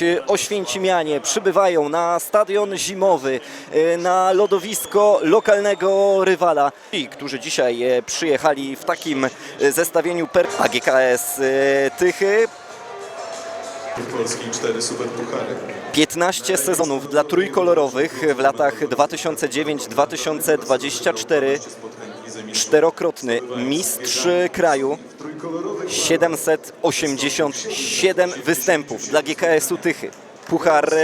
Dziś Oświęcimianie przybywają na stadion zimowy, e, na lodowisko lokalnego rywala. Ci, którzy dzisiaj e, przyjechali w takim e, zestawieniu per AGKS e, Tychy, Polski cztery superpuchary. 15 sezonów dla trójkolorowych w latach 2009-2024. Czterokrotny mistrz kraju. 787 występów dla GKS-u Tychy. Puchar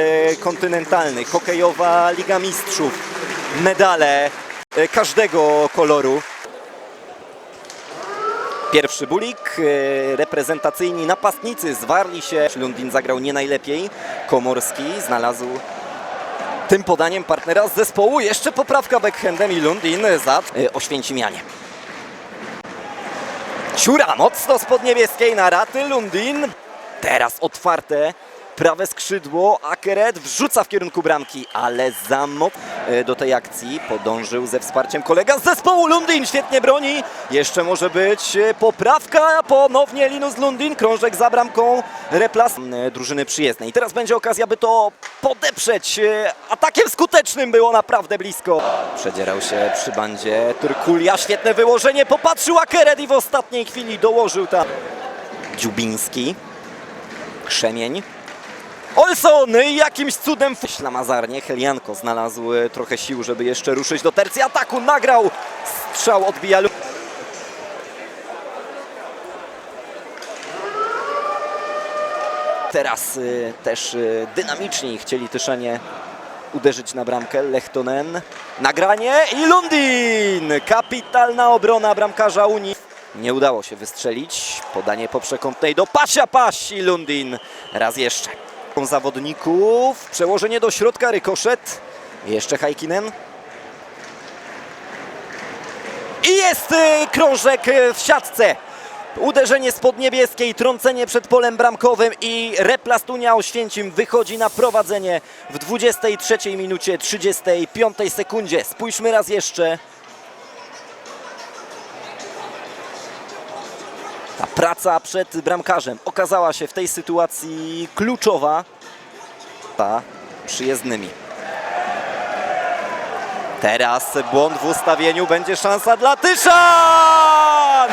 kontynentalny, hokejowa Liga Mistrzów, medale każdego koloru. Pierwszy bulik, e, reprezentacyjni napastnicy zwarli się. Lundin zagrał nie najlepiej. Komorski znalazł tym podaniem partnera z zespołu. Jeszcze poprawka backhandem i Lundin za e, Oświęcimianie. Ciura mocno spod niebieskiej na raty Lundin. Teraz otwarte prawe skrzydło. Akeret wrzuca w kierunku bramki, ale za e, do tej akcji podążył ze wsparciem kolega z zespołu Lundin. Świetnie broni. Jeszcze może być e, poprawka. Ponownie Linus Lundin. Krążek za bramką. Replas e, drużyny przyjezdnej. Teraz będzie okazja, by to podeprzeć. Atakiem skutecznym było naprawdę blisko. Przedzierał się przy bandzie Turkulia. Świetne wyłożenie. Popatrzył Akeret i w ostatniej chwili dołożył tam Dziubiński. Krzemień. Olson jakimś cudem ślamazarnie. Helianko znalazł e, trochę sił, żeby jeszcze ruszyć do tercji ataku. Nagrał strzał odbija. Teraz y, też y, dynamiczni chcieli Tyszanie uderzyć na bramkę. Lechtonen. Nagranie i Lundin! Kapitalna obrona bramkarza Unii. Nie udało się wystrzelić. Podanie po przekątnej do Pasia Paś i Lundin. Raz jeszcze. Zawodników. Przełożenie do środka. Rykoszet. Jeszcze Hajkinen. I jest y, krążek y, w siatce. Uderzenie spod niebieskiej, trącenie przed polem bramkowym i Replastunia Oświęcim wychodzi na prowadzenie w 23 minucie 35 sekundzie. Spójrzmy raz jeszcze. Ta praca przed bramkarzem okazała się w tej sytuacji kluczowa. Ta przyjezdnymi. Teraz błąd w ustawieniu, będzie szansa dla Tyszan!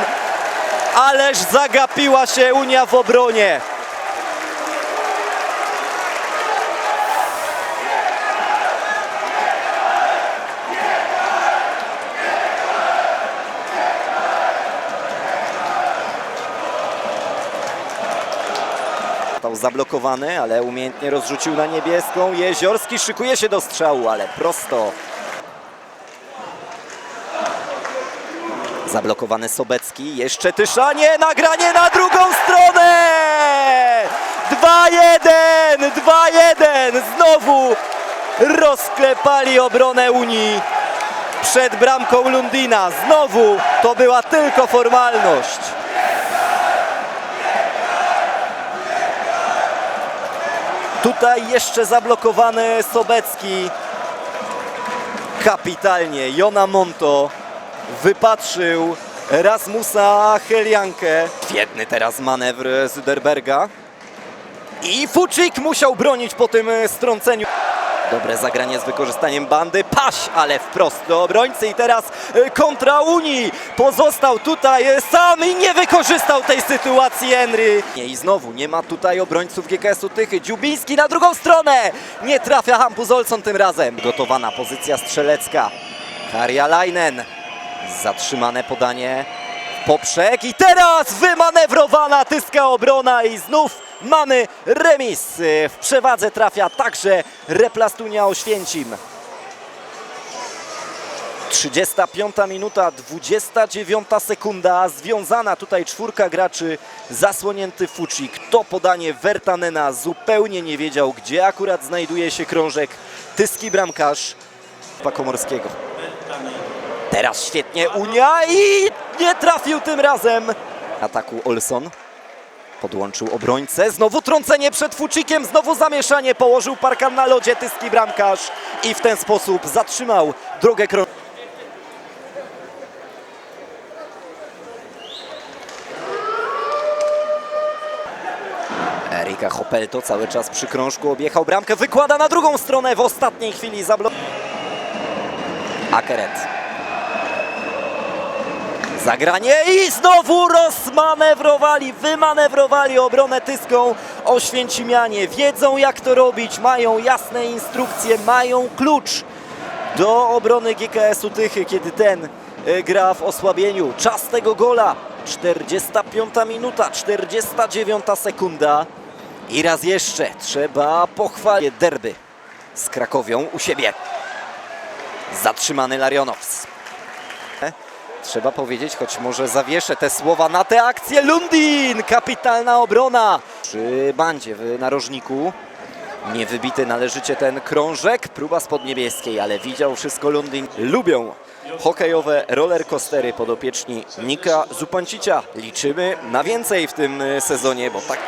Ależ zagapiła się Unia w obronie. Został zablokowany, ale umiejętnie rozrzucił na niebieską. Jeziorski szykuje się do strzału, ale prosto. Zablokowany Sobecki, jeszcze Tyszanie, nagranie na drugą stronę! 2-1, 2-1, znowu rozklepali obronę Unii przed bramką Lundina. Znowu to była tylko formalność. Tutaj jeszcze zablokowany Sobecki. Kapitalnie, Jona Monto wypatrzył Rasmusa Heliankę. Świetny teraz manewr Zuderberga. I Fuczyk musiał bronić po tym strąceniu. Dobre zagranie z wykorzystaniem bandy. Ale wprost do obrońcy i teraz e, kontra Unii. Pozostał tutaj e, sam i nie wykorzystał tej sytuacji Henry. I znowu nie ma tutaj obrońców GKS-u Tychy. Dziubiński na drugą stronę. Nie trafia Hampus Olson tym razem. Gotowana pozycja strzelecka. Karjalainen. Zatrzymane podanie poprzek i teraz wymanewrowana tyska obrona i znów mamy remis. W przewadze trafia także Replastunia Oświęcim. 35 minuta, 29 sekunda, związana tutaj czwórka graczy, zasłonięty Fucik. To podanie Vertanena zupełnie nie wiedział, gdzie akurat znajduje się krążek. Tyski bramkarz Pakomorskiego. Teraz świetnie Unia i nie trafił tym razem. Ataku Olson. Podłączył obrońcę. Znowu trącenie przed Fuczykiem. Znowu zamieszanie. Położył parkan na lodzie. Tyski bramkarz. I w ten sposób zatrzymał drogę krą... Nika Hopelto cały czas przy krążku objechał bramkę, wykłada na drugą stronę w ostatniej chwili zablok... Akeret. Zagranie i znowu rozmanewrowali, wymanewrowali obronę Tyską Oświęcimianie. Wiedzą jak to robić, mają jasne instrukcje, mają klucz do obrony GKS-u Tychy, kiedy ten e, gra w osłabieniu. Czas tego gola 45 minuta, 49 sekunda. I raz jeszcze trzeba pochwalić derby z Krakowią u siebie. Zatrzymany Larionows. Trzeba powiedzieć, choć może zawieszę te słowa na tę akcję. Lundin! Kapitalna obrona przy bandzie w narożniku. Nie wybity należycie ten krążek. Próba spod niebieskiej, ale widział wszystko Lundin. Lubią hokejowe rollercoastery podopieczni Nika Zupancicia. Liczymy na więcej w tym sezonie, bo tak